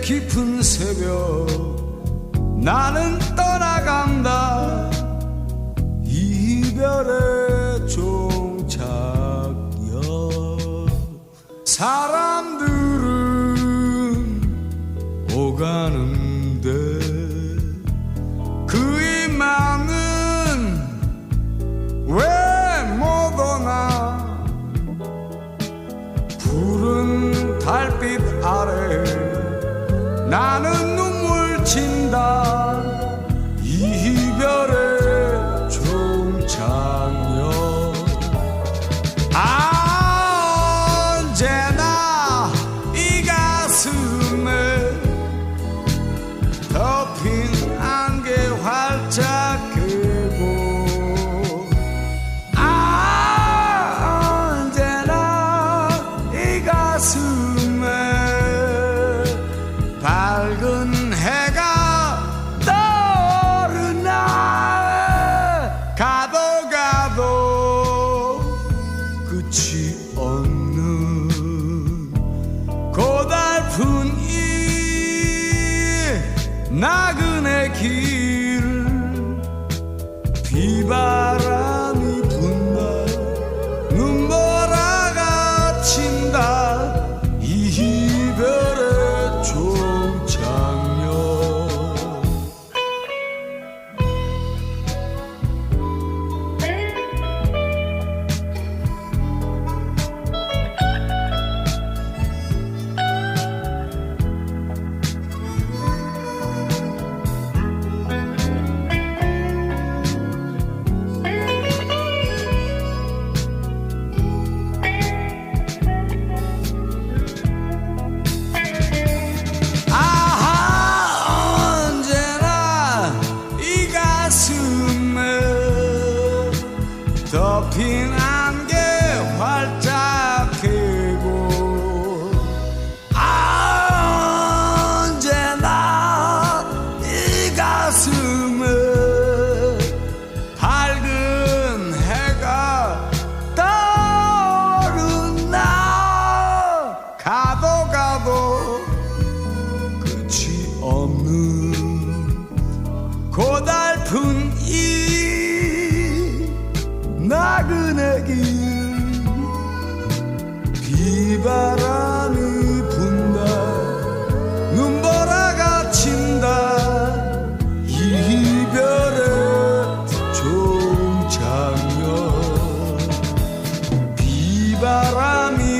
깊은 새벽 나는 떠나간다. 이별의 종착역. 사람들은 오가는 아래. 나는 눈물 친다. 이별의 종착 밝은 해가 떠오르나? 가도 가도 끝이 없는 고달픈 이 나그네 길. 비바 pin. 비바람이 분다. 눈보라가 친다. 이별의 종착역 비바람이